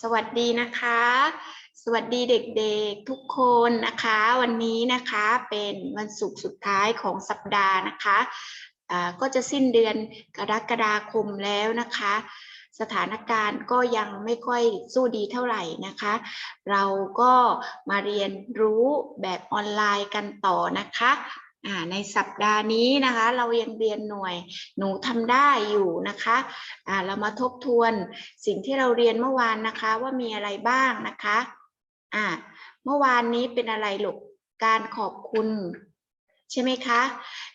สวัสดีนะคะ สวัสดีเด็กๆทุกคนนะคะ วันนี้นะคะเป็นวันศุกร์สุดท้ายของสัปดาห์นะคะอ่าก็จะสิ้นเดือนกรกฎาคมแล้วนะคะ สถานการณ์ก็ยังไม่ค่อยสู้ดีเท่าไหร่นะคะ เราก็มาเรียนรู้แบบออนไลน์กันต่อนะคะ อ่าในสัปดาห์นี้นะคะ เรายังเรียนหน่วยหนูทำได้อยู่นะคะอ่าเรามาทบทวนสิ่งที่เราเรียนเมื่อวานนะคะ ว่ามีอะไรบ้างนะคะอ่าเมื่อวานนี้เป็นอะไรลูกการขอบคุณ ใช่ไหมคะ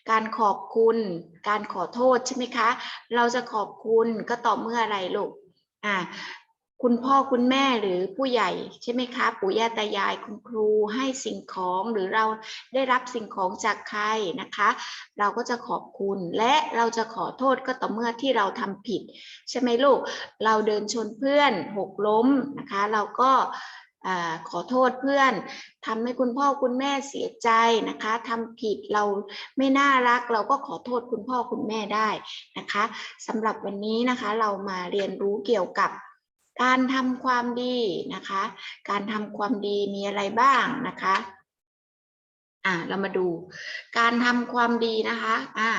การขอบคุณ การขอโทษใช่ไหมคะ เราจะขอบคุณก็ต่อเมื่ออะไรลูกอ่า คุณพ่อคุณแม่หรือผู้ใหญ่ใช่ไหมคะปู่ย่าตายายคุณครูให้สิ่งของหรือเราได้รับสิ่งของจากใครนะคะ เราก็จะขอบคุณและเราจะขอโทษก็ต่อเมื่อที่เราทำผิด ใช่ไหมลูก เราเดินชนเพื่อนหกล้มนะคะ เราก็ขอโทษเพื่อนทำให้คุณพ่อคุณแม่เสียใจนะคะทำผิดเราไม่น่ารักเราก็ขอโทษคุณพ่อคุณแม่ได้นะคะสำหรับวันนี้นะคะเรามาเรียนรู้เกี่ยวกับ การทำความดีนะคะ การทำความดีมีอะไรบ้างนะคะอ่าเรามาดูการทำความดีนะคะอ่า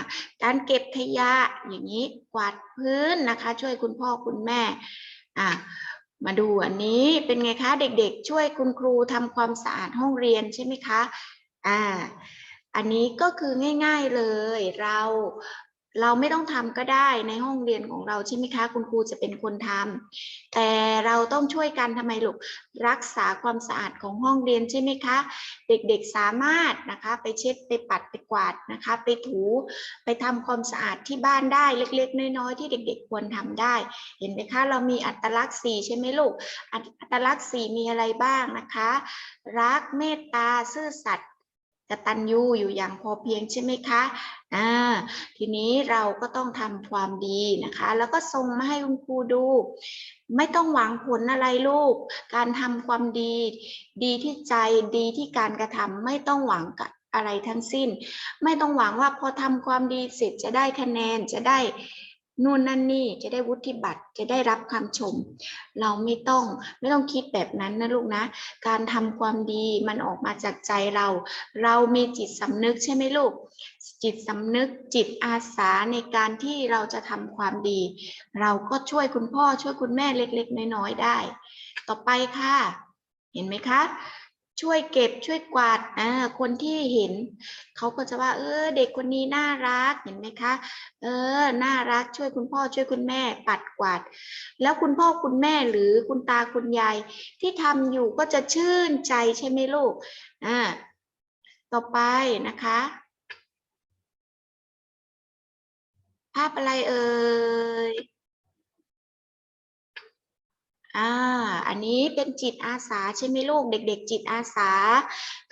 การเก็บขยะอย่างนี้กวาดพื้นนะคะ ช่วยคุณพ่อคุณแม่อ่ามาดูอันนี้เป็นไงคะเด็กๆ ช่วยคุณครูทำความสะอาดห้องเรียนใช่ไหมคะอ่าอันนี้ก็คือง่าย ๆเลย เรา เราไม่ต้องทำก็ได้ในห้องเรียนของเราใช่ไหมคะคุณครูจะเป็นคนทำแต่เราต้องช่วยกันทำไมลูกรักษาความสะอาดของห้องเรียนใช่ไหมคะ เด็กๆสามารถนะคะไปเช็ดไปปัดไปกวาดนะคะ ไปถูไปทำความสะอาดที่บ้านได้เล็ก ๆ น้อยๆที่เด็ก ๆ ควรทำได้ เห็นไหมคะ เรามีอัตลักษณ์สี่ใช่ไหมลูกอัตอัตลักษณ์สี่มีอะไรบ้างนะคะ รักเมตตาซื่อสัตย์ กตัญญูอยู่อย่างพอเพียงใช่ไหมคะอ่าทีนี้เราก็ต้องทำความดีนะคะ แล้วก็ส่งมาให้คุณครูดู ไม่ต้องหวังผลอะไรลูก การทำความดี ดีที่ใจดีที่การกระทำไม่ต้องหวังกับอะไรทั้งสิ้น ไม่ต้องหวังว่าพอทำความดีเสร็จจะได้คะแนนจะได้ นู่นนั่นนี่จะได้วุฒิบัตรจะได้รับคำชม เราไม่ต้องไม่ต้องคิดแบบนั้นนะลูกนะ การทำความดีมันออกมาจากใจเรา เรามีจิตสำนึกใช่ไหมลูก จิตสำนึกจิตอาสาในการที่เราจะทำความดี เราก็ช่วยคุณพ่อช่วยคุณแม่เล็ก ๆ น้อยๆได้ ต่อไปค่ะ เห็นไหมคะ ช่วยเก็บช่วยกวาดอ่าคนที่เห็น เขาก็จะว่า เออ เด็กคนนี้น่ารักเห็นไหมคะ เออ น่ารักช่วยคุณพ่อช่วยคุณแม่ ปัดกวาด แล้วคุณพ่อคุณแม่หรือคุณตาคุณยายที่ทำอยู่ก็จะชื่นใจใช่ไหมลูกอ่าต่อไปนะคะ ภาพอะไรเอ่ยอ่า อันนี้เป็นจิตอาสาใช่ไหมลูก เด็ก ๆ จิตอาสา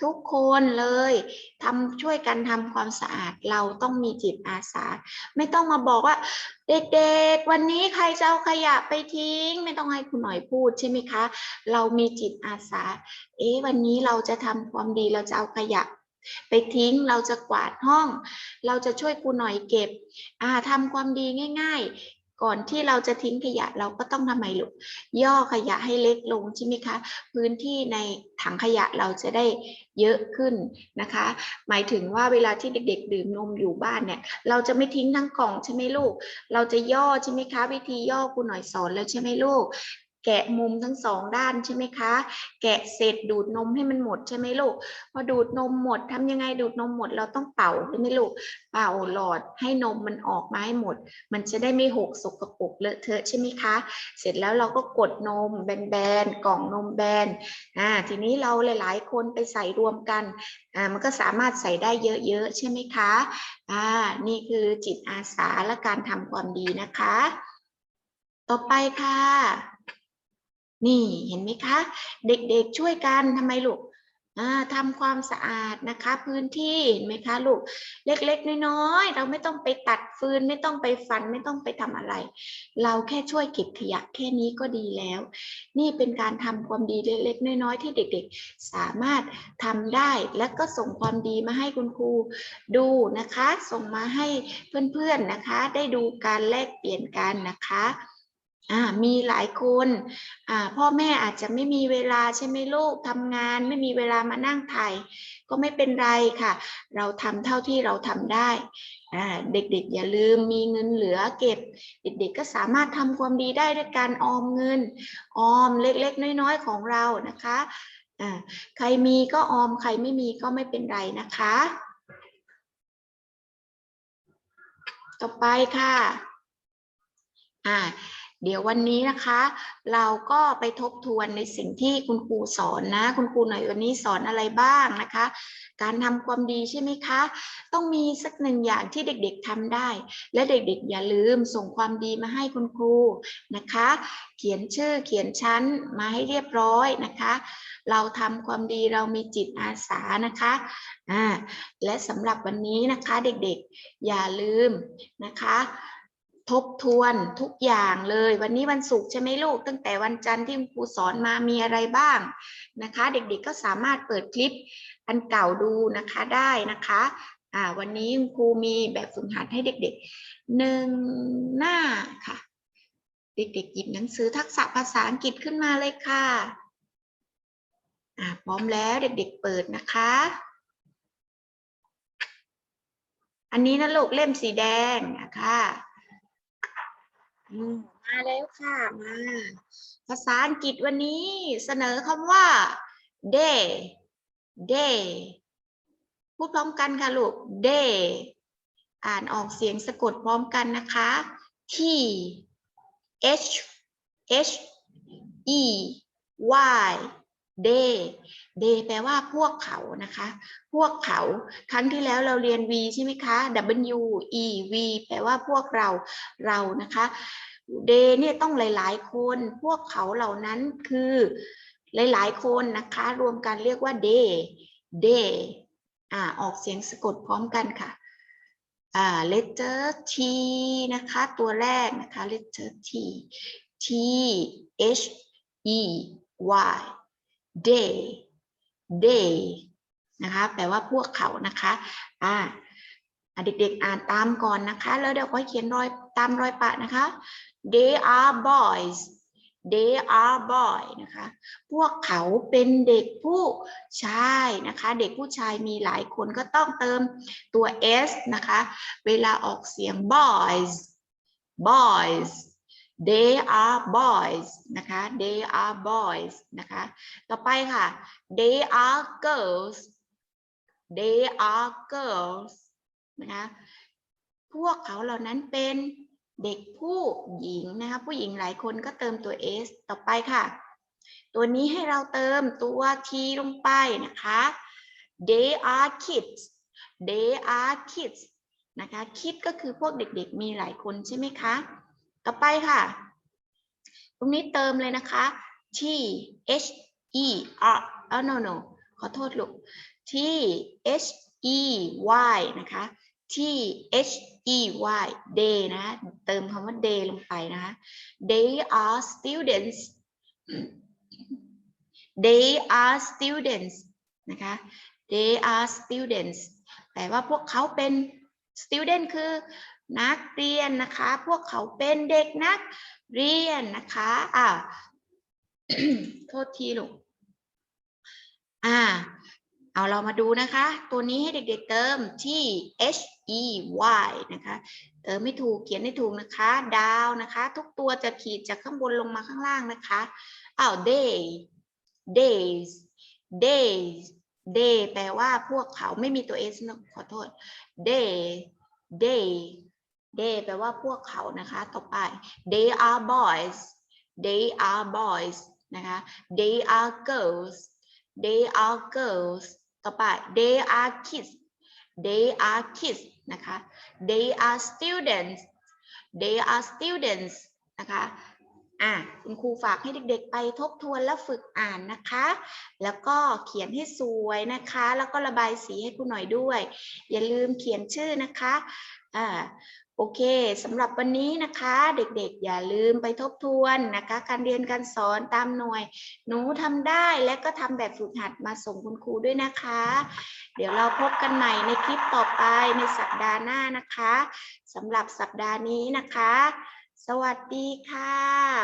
ทุกคนเลยทำช่วยกันทำความสะอาดเราต้องมีจิตอาสา ไม่ต้องมาบอกว่า เด็กๆ วันนี้ใครจะเอาขยะไปทิ้ง ไม่ต้องให้คุณหน่อยพูดใช่ไหมคะ เรามีจิตอาสา เอ๊ะวันนี้เราจะทำความดีเราจะเอาขยะไปทิ้งเราจะกวาดห้อง เราจะช่วยครูหน่อยเก็บอ่าทำความดีง่าย ก่อนที่เราจะทิ้งขยะเราก็ต้องทำไมลูกย่อขยะให้เล็กลงใช่ไหมคะ พื้นที่ในถังขยะเราจะได้เยอะขึ้นนะคะ หมายถึงว่าเวลาที่เด็ก ๆ ดื่มนมอยู่บ้านเนี่ย เราจะไม่ทิ้งทั้งกล่องใช่ไหมลูก เราจะย่อใช่ไหมคะ วิธีย่อครูหน่อยสอนแล้วใช่ไหมลูก แกะมุมทั้งสองด้านใช่ไหมคะ แกะเสร็จดูดนมให้มันหมดใช่ไหมลูก พอดูดนมหมดทำยังไงดูดนมหมดเราต้องเป่าใช่ไหมลูก เป่าหลอดให้นมมันออกมาให้หมด มันจะได้ไม่หกสกปรกเลอะเทอะใช่ไหมคะ เสร็จแล้วเราก็กดนมแบนๆกล่องนมแบน อ่า ทีนี้เราหลาย ๆ คนไปใส่รวมกัน อ่า มันก็สามารถใส่ได้เยอะๆใช่ไหมคะ อ่า นี่คือจิตอาสาและการทำความดีนะคะ ต่อไปค่ะ นี่เห็นไหมคะ เด็กๆช่วยกันทำไมลูกทำความสะอาดนะคะพื้นที่เห็นไหมคะลูกเล็กๆน้อยๆเราไม่ต้องไปตัดฟืนไม่ต้องไปฟันไม่ต้องไปทำอะไร เราแค่ช่วยเก็บขยะแค่นี้ก็ดีแล้ว นี่เป็นการทำความดีเล็กๆน้อยๆที่เด็กๆ สามารถทำได้และก็ส่งความดีมาให้คุณครูดูนะคะ ส่งมาให้เพื่อนๆนะคะ ได้ดูการแลกเปลี่ยนกันนะคะ อ่ามีหลายคนอ่าพ่อแม่อาจจะไม่มีเวลาใช่ไหมลูกทำงาน ไม่มีเวลามานั่งถ่ายก็ไม่เป็นไรค่ะ เราทำเท่าที่เราทำได้อ่าเด็กๆ อย่าลืมมีเงินเหลือเก็บ เด็กๆก็สามารถทำความดีได้ด้วยการออมเงิน ออมเล็กๆ น้อยๆ ของเรานะคะอ่าใครมีก็ออมใครไม่มีก็ไม่เป็นไรนะคะ ต่อไปค่ะอ่า เดี๋ยววันนี้นะคะ เราก็ไปทบทวนในสิ่งที่คุณครูสอนนะ คุณครูหน่อยวันนี้สอนอะไรบ้างนะคะ การทำความดีใช่ไหมคะ ต้องมีสักหนึ่งอย่างที่เด็กๆทำได้ และเด็กๆอย่าลืมส่งความดีมาให้คุณครูนะคะ เขียนชื่อเขียนชั้นมาให้เรียบร้อยนะคะ เราทำความดีเรามีจิตอาสานะคะอ่าและสำหรับวันนี้นะคะเด็กๆอย่าลืมนะคะ ทบทวนทุกอย่างเลย วันนี้วันศุกร์ใช่ไหมลูก ตั้งแต่วันจันทร์ที่คุณครูสอนมามีอะไรบ้างนะคะ เด็กๆก็สามารถเปิดคลิปอันเก่าดูนะคะได้นะคะอ่าวันนี้คุณครูมีแบบฝึกหัดให้เด็กๆหนึ่งหน้าค่ะ เด็กๆหยิบหนังสือทักษะภาษาอังกฤษขึ้นมาเลยค่ะอ่าพร้อมแล้วเด็กๆเปิดนะคะ อันนี้นะลูกเล่มสีแดงนะคะ มาแล้วค่ะมา ภาษาอังกฤษวันนี้เสนอคำว่า day day พูดพร้อมกันค่ะลูก day อ่านออกเสียงสะกดพร้อมกันนะคะ t h h e y day day แปลว่าพวกเขานะคะ พวกเขา ครั้งที่แล้วเราเรียน v ใช่ไหมคะ w e v แปลว่าพวกเรา เรานะคะ day เนี่ยต้องหลาย ๆ คน พวกเขาเหล่านั้นคือหลาย ๆ คนนะคะ รวมกันเรียกว่า day day อ่า ออกเสียงสะกดพร้อมกันค่ะ อ่า letter T นะคะ ตัวแรกนะคะ letter T T H E Y day day นะคะแปลว่าพวกเขานะคะอ่าเด็กๆอ่านตามก่อนนะคะ แล้วเดี๋ยวก็เขียนรอยตามรอยปะนะคะ they are boys they are boy นะคะ พวกเขาเป็นเด็กผู้ชายนะคะ เด็กผู้ชายมีหลายคนก็ต้องเติมตัว s นะคะ เวลาออกเสียง boys boys they are boys นะคะ they are boys นะคะ ต่อไปค่ะ they are girls they are girls นะคะ พวกเขาเหล่านั้นเป็นเด็กผู้หญิงนะคะ ผู้หญิงหลายคนก็เติมตัว s ต่อไปค่ะ ตัวนี้ให้เราเติมตัว t ลงไปนะคะ they are kids they are kids นะคะ kids ก็คือพวกเด็กๆ มีหลายคนใช่ไหมคะ ต่อไปค่ะ ตรงนี้เติมเลยนะคะ t h e r เออ no no ขอโทษลูก t h e y นะคะ t h e y day นะ เติมคำว่า day ลงไปนะคะ they are students they are students นะคะ they are students แปลว่าพวกเขาเป็น student คือ นักเรียนนะคะ พวกเขาเป็นเด็กนักเรียนนะคะอ่าโทษทีลูกอ่า เอาเรามาดูนะคะ ตัวนี้ให้เด็กๆเติมที่ h e y นะคะ เติมไม่ถูกเขียนให้ถูกนะคะ ดาวนะคะ ทุกตัวจะขีดจากข้างบนลงมาข้างล่างนะคะอ้าว day days days day แปลว่าพวกเขาไม่มีตัว s นะขอโทษ day day day แปลว่าพวกเขานะคะ ต่อไป they are boys they are boys นะคะ they are girls they are girls ต่อไป they are kids they are kids นะคะ they are students they are students นะคะอะคุณครูฝากให้เด็กๆ ไปทบทวนและฝึกอ่านนะคะ แล้วก็เขียนให้สวยนะคะ แล้วก็ระบายสีให้ครูหน่อยด้วย อย่าลืมเขียนชื่อนะคะ อ่าโอเคสำหรับวันนี้นะคะเด็กๆ อย่าลืมไปทบทวนนะคะ การเรียนการสอนตามหน่วย หนูทำได้และก็ทำแบบฝึกหัดมาส่งคุณครูด้วยนะคะ เดี๋ยวเราพบกันใหม่ในคลิปต่อไปในสัปดาห์หน้านะคะสำหรับสัปดาห์นี้นะคะ สวัสดีค่ะ